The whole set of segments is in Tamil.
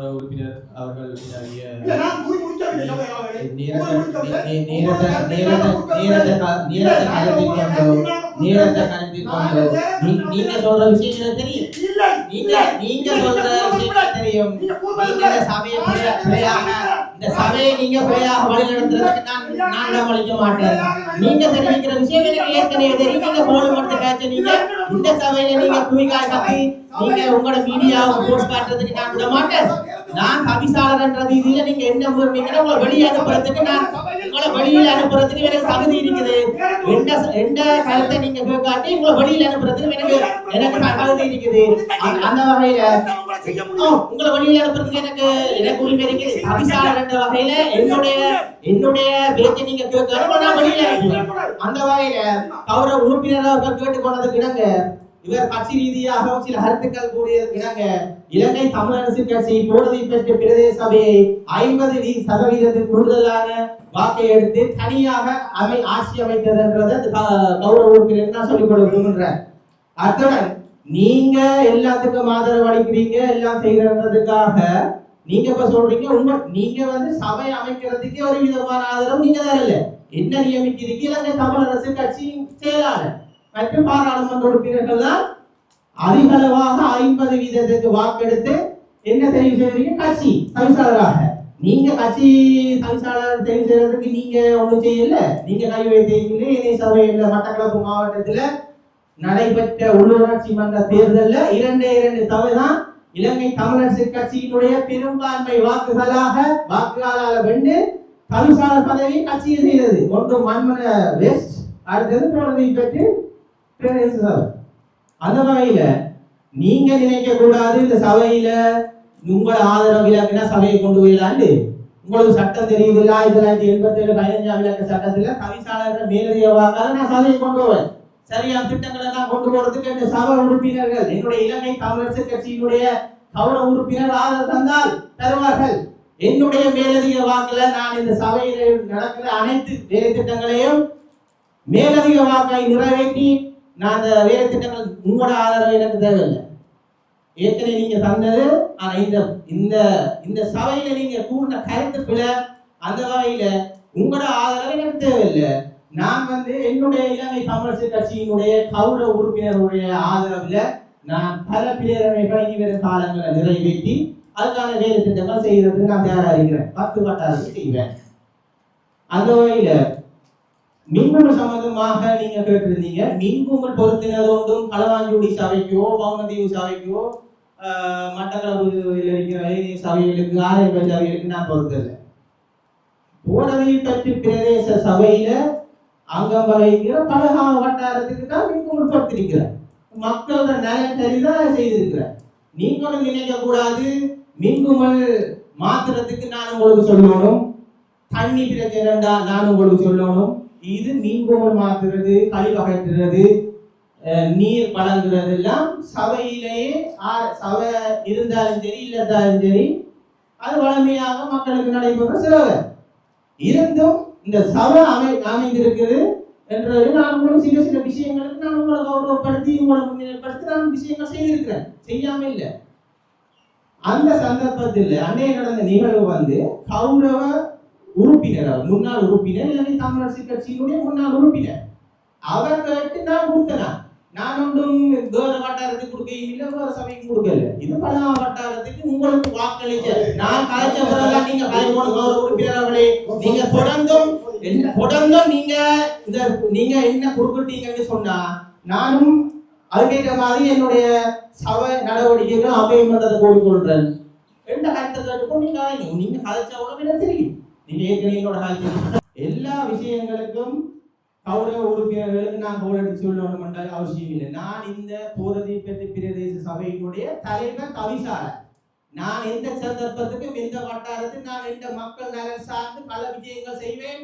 கௌரவ உறுப்பினர் அவர்கள். நேரத்தை கொண்டோ நீங்க சொல்ற விஷயம் தெரியும். நீங்க சொல்ற விஷயம் தெரியும். நீங்க பிழையாக இந்த சபையை நீங்க பிழையாக வழிநடத்துறதுக்கு நான் நான் இடமளிக்க மாட்டேன். நீங்க தெரிவிக்கிற விஷயம் எனக்கு ஏற்கனவே தெரியும் நீங்க போன மட்டும் பேச்ச நீங்க இந்த சபையில நீங்க குவிகாய் கத்தி நீங்க உங்களோட மீடியாவை போட்டு காட்டுறதுக்கு நான் விட மாட்டேன். நான் கவிசாளர்ன்ற ரீதியில நீங்க என்ன முறைமைக்கிற உங்களை வெளியே அனுப்புறதுக்கு நான் உங்களை வெளியில அனுப்புறதுக்கு எனக்கு தகுதி இருக்குது. எந்த எந்த கருத்தை நீங்க காட்டி உங்களை வெளியில அனுப்புறதுக்கு எனக்கு எனக்கு தகுதி இருக்குது. அந்த- வகையில செய்ய ஆ, முடியும். உங்களை வெளியில அனுப்புறதுக்கு எனக்கு எனக்கு உரிமை இருக்கு கவிசாளர் என்ற வகையில என்னுடைய என்னுடைய பேச்சை நீங்க கேட்கணும் நான் அந்த வகையில கௌரவ உறுப்பினர் அவர்கள் கேட்டுக்கொண்டதுக்கு இணங்க இவர் கட்சி ரீதியாக சில கருத்துக்கள் கூறியதற்கு இணங்க இலங்கை தமிழரசு கட்சி போனதை பெற்ற பிரதேச சபையை ஐம்பது சதவீதத்துக்கு கூடுதலான வாக்கை எடுத்து தனியாக அமை ஆட்சி அமைத்ததுன்றதை கௌரவ உறுப்பினர் நான் சொல்லிக் கொடுக்க விரும்புகிறேன் அத்துடன் நீங்க எல்லாத்துக்கும் ஆதரவு அளிக்கிறீங்க எல்லாம் செய்யறதுக்காக நீங்க இப்ப சொல்றீங்க உண்மை. நீங்க வந்து சபை அமைக்கிறதுக்கே ஒரு விதமான ஆதரவு நீங்க தரல என்ன நியமிக்கிறீங்க இலங்கை தமிழரசு கட்சி செயலாளர். மற்றும் பாராளுமன்ற உறுப்பினர்கள் தான் அதிகளவாக ஐம்பது வீதத்துக்கு வாக்கெடுத்து என்ன தெரிவு செய்றீங்க கட்சி தவிசாளராக நீங்க கட்சி தவிசாளர் தெரிவு செய்யறதுக்கு நீங்க ஒண்ணும் செய்யல. நீங்க கை வைத்தீங்களே இணை சபையில மட்டக்களப்பு மாவட்டத்துல நடைபெற்ற உள்ளூராட்சி மன்ற தேர்தலில் இரண்டு இரண்டு தவிர தான் இலங்கை தமிழரசு கட்சியினுடைய பெரும்பான்மை வாக்குகளாக வாக்குகளால வென்று தவிசாளர் பதவி கட்சியை செய்தது. ஒன்று மண்மன வெஸ்ட் அடுத்தது போனதை பெற்று அந்த வகையில நீங்க நினைக்க கூடாது இந்த சபையில. உங்களோட ஆதரவு இலக்குனா சபையை கொண்டு போயிடலாண்டு உங்களுக்கு சட்டம் தெரியுது இல்ல? ஆயிரத்தி தொள்ளாயிரத்தி எண்பத்தி ஏழு பதினஞ்சாம் இலக்க சட்டத்துல தவிசாளர் மேலதிக வாக்காளர் நான் சபையை கொண்டு போவேன். சரியான திட்டங்களை எல்லாம் கொண்டு போறதுக்கு இந்த சபை உறுப்பினர்கள் என்னுடைய இலங்கை தமிழரசு கட்சியினுடைய கௌரவ உறுப்பினர் ஆதரவு தந்தால் தருவார்கள். என்னுடைய மேலதிக வாக்குல நான் இந்த சபையில் நடக்கிற அனைத்து வேலை திட்டங்களையும் மேலதிக வாக்கை நிறைவேற்றி நான் அந்த வேலை திட்டங்கள் உங்களோட ஆதரவு எனக்கு தேவையில்லை. ஏற்கனவே நீங்க தந்தது ஆனா இந்த இந்த இந்த சபையில நீங்க கூறின கருத்து பிழை அந்த வகையில உங்களோட ஆதரவு எனக்கு தேவையில்லை. நான் வந்து என்னுடைய இலங்கை தமிழரசு கட்சியினுடைய கௌரவ உறுப்பினருடைய ஆதரவுல நான் பல பிரேரணைகளை இனி வரும் காலங்களை நிறைவேற்றி அதுக்கான வேலை திட்டங்கள் செய்யறதுக்கு நான் தயாரா இருக்கிறேன் பத்து வட்டாரத்தை செய்வேன். அந்த வகையில மின்குமல் சம்பந்தமாக நீங்க கேட்டிருந்தீங்க. மின்குமல் பொருத்தினது ஒன்றும் சபைக்கோ பவுனதீவு சபைக்கோ ஆஹ், மட்டக்களப்பில் இருக்கிற வைத்திய சபைகளுக்கு ஆரோக்கிய சபைகளுக்கு நான் பொறுத்தல போனதை பற்றி பிரதேச சபையில அங்கம் வகிக்கிற பலகா வட்டாரத்துக்கு தான் நீங்க பொறுத்திருக்கிறார் மக்களோட நலன் சரிதான் செய்திருக்கிறார் நீங்களும் நினைக்க கூடாது. மின்குமல் மாத்திரத்துக்கு நான் உங்களுக்கு சொல்லணும். தண்ணி பிரச்சனைடா நான் உங்களுக்கு சொல்லணும். இது மீன்குமல் மாத்துறது கழிவு நீர் வழங்குறது எல்லாம் சபையிலேயே ஆ- சபை இருந்தாலும் சரி இல்லாதாலும் சரி அது வளமையாக மக்களுக்கு நடைபெற சிலவர் இருந்தும் இந்த சபை அமை அமைந்திருக்குது என்றது நான் உங்களுக்கு சில சில விஷயங்களுக்கு நான் உங்களை கௌரவப்படுத்தி உங்களை முன்னிலைப்படுத்தி நான் விஷயங்கள் செய்திருக்கிறேன். செய்யாம இல்லை. அந்த சந்தர்ப்பத்தில் அன்னைய நடந்த நிகழ்வு வந்து கௌரவ உறுப்பினர் அவர் முன்னாள் உறுப்பினர் இலங்கை தமிழரசு கட்சியினுடைய முன்னாள் உறுப்பினர். அவர் கேட்டு நான் கொடுத்தனா நான் ஒன்றும் வேற வட்டாரத்துக்கு கொடுக்க இல்லை வேற சபைக்கு கொடுக்கல. இது பல வட்டாரத்துக்கு உங்களுக்கு வாக்களிச்ச நான் கலைச்ச பிறகு நீங்க கலைக்கோடு கௌரவ உறுப்பினர் நீங்க தொடர்ந்தும் என்ன தொடர்ந்தும் நீங்க இந்த நீங்க என்ன கொடுக்கிட்டீங்கன்னு சொன்னா நானும் அதுக்கேற்ற மாதிரி என்னுடைய சபை நடவடிக்கைகள் அமையும் பண்றதை கூறிக்கொள்றேன் எந்த கருத்தை கேட்டுக்கோ நீங்க நீங்க கலைச்ச உடனே தெரியும். நீங்க ஏற்கனவே என்னோட எல்லா விஷயங்களுக்கும் கௌரவ உறுப்பினர்களுக்கு நான் கோலடிச்சு சொல்லணும் என்ற அவசியம் இல்லை நான் இந்த போதனை பிரதேச சபையினுடைய தலைவர் கவிசாரர் நான் எந்த சந்தர்ப்பத்துக்கும் எந்த வட்டாரத்தில் நான் எந்த மக்கள் நலன் சார்ந்து பல விஷயங்கள் செய்வேன்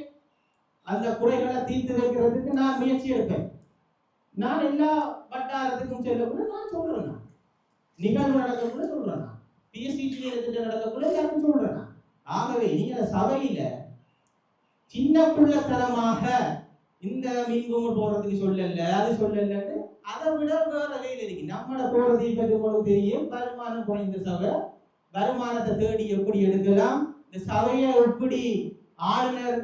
அந்த குறைகளை தீர்த்து வைக்கிறதுக்கு நான் முயற்சி எடுப்பேன் நான் எல்லா வட்டாரத்துக்கும் செல்லக்குள்ள நான் சொல்றேன் நான். நிகழ்வு நடக்கக்குள்ள சொல்றேன் நான். பிஎஸ்சி திட்டம் நடக்கக்குள்ள எல்லாருக்கும் சொல்றேன் நான். ஆகவே நீங்க சபையில சின்ன பிள்ளைத்தனமாக இந்த மீன்குமல் போறதுக்கு சொல்லல அது சொல்லலன்னு அதை விட வேற வேலை இருக்கு. நம்மளோட போறது உங்களுக்கு தெரியும். வருமானம் குறைந்த சபை. வருமானத்தை தேடி எப்படி எடுக்கலாம்? இந்த சபையை எப்படி ஆளுநர்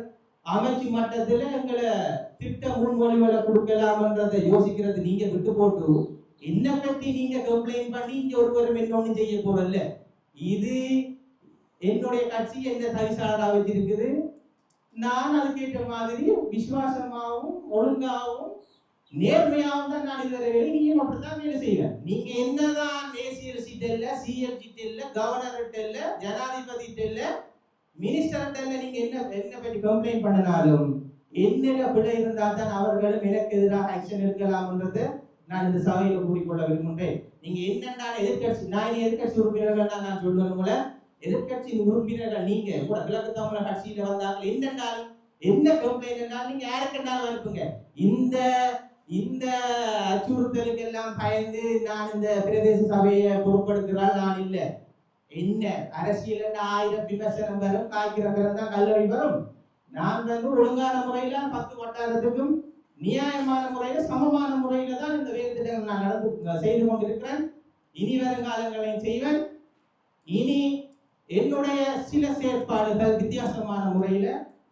அமைச்சு மட்டத்துல எங்களை திட்ட முன்மொழிவுகளை கொடுக்கலாம்ன்றதை யோசிக்கிறது நீங்க விட்டு போட்டு என்ன பத்தி நீங்க கம்ப்ளைண்ட் பண்ணி இங்க ஒருவரும் என்ன செய்ய போறல இது என்னுடைய கட்சி என்ன தவிசாளரா வச்சிருக்குது? நான் அதுக்கேற்ற மாதிரி விசுவாசமாகவும் ஒழுங்காகவும் நேர்மையாகவும் தான் நான் இதுவரை வேலை அப்படித்தான் வேலை செய்வேன். நீங்க என்னதான் ஏசிஎல் சீட் இல்ல சிஎம் சீட் இல்ல கவர்னர் இல்ல ஜனாதிபதி இல்ல மினிஸ்டர் இல்ல நீங்க என்ன என்ன பற்றி கம்ப்ளைண்ட் பண்ணினாலும் என்னென்ன பிழை இருந்தால் தான் அவர்களும் எனக்கு எதிராக ஆக்ஷன் எடுக்கலாம்ன்றது நான் இந்த சபையில கூறிக்கொள்ள விரும்புகிறேன் நீங்க என்னென்ன எதிர்கட்சி நான் எதிர்கட்சி உறுப்பினர்கள் தான் நான் சொல்லுவேன் உங்களை எதிர்க்கட்சி உறுப்பினர்கள் நீங்க கூட கிழக்கு தமிழக கட்சியில வந்தாங்க என்னென்றாலும் என்ன கம்ப்ளைண்ட் நீங்க யாருக்குன்னாலும் அனுப்புங்க. இந்த இந்த அச்சுறுத்தலுக்கு எல்லாம் பயந்து நான் இந்த பிரதேச சபையை பொறுப்படுத்துகிறாள் நான் இல்ல. என்ன? அரசியல் ஆயிரம் விமர்சனம் வரும் காய்க்கிற பிறகு தான் கல்லறி வரும். நான் வந்து ஒழுங்கான முறையில பத்து வட்டாரத்துக்கும் நியாயமான முறையில சமமான முறையில தான் இந்த வேலை திட்டங்கள் நான் நடந்து செய்து கொண்டிருக்கிறேன். இனி வருங்காலங்களையும் செய்வேன். இனி என்னுடைய சில செயற்பாடுகள் வித்தியாசமான முறையில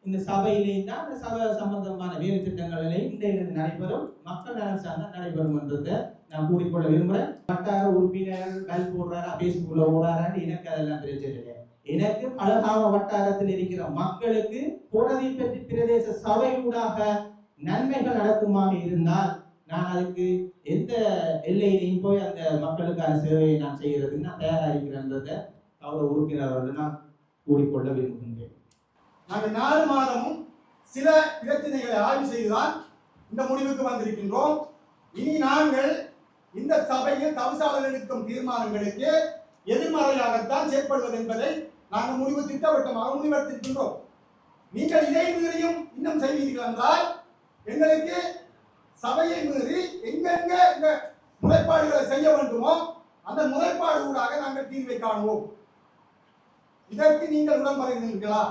இந்த சபையிலேயும் தான் இந்த சபை சம்பந்தமான வேறு திட்டங்களிலே இன்றையிலிருந்து நடைபெறும். மக்கள் நலன் சார்ந்த நடைபெறும் என்றதை நான் கூறிக்கொள்ள விரும்புகிறேன். வட்டார உறுப்பினர் கல் போடுறாரா பேஸ்புக்ல ஓடாரான்னு எனக்கு அதெல்லாம் தெரிஞ்சிருக்கேன் எனக்கு பலகாம வட்டாரத்தில் இருக்கிற மக்களுக்கு கோடதி பற்றி பிரதேச சபை ஊடாக நன்மைகள் நடக்குமாக இருந்தால் நான் அதுக்கு எந்த எல்லையிலையும் போய் அந்த மக்களுக்கான சேவையை நான் செய்யறதுக்கு நான் தயாராக இருக்கிறேன்றதை அவரை உறுப்பினர்கள் நான் கூறிக்கொள்ள விரும்புகின்றேன். நாங்கள் நாலு மாதமும் சில பிரச்சனைகளை ஆய்வு செய்துதான் இந்த முடிவுக்கு வந்திருக்கின்றோம். இனி நாங்கள் இந்த சபையில் தவிசாளர் எடுக்கும் தீர்மானங்களுக்கு எதிர்மறையாகத்தான் செயற்படுவது என்பதை நாங்கள் முடிவு திட்டவட்டமாக முடிவெடுத்திருக்கின்றோம். நீங்கள் இதை மீறியும் இன்னும் செய்வீர்கள் என்றால் எங்களுக்கு சபையை மீறி எங்கெங்க இந்த முறைப்பாடுகளை செய்ய வேண்டுமோ அந்த முறைப்பாடு ஊடாக நாங்கள் தீர்வை காணுவோம். இதற்கு நீங்கள் உடன்படுகிறீர்களா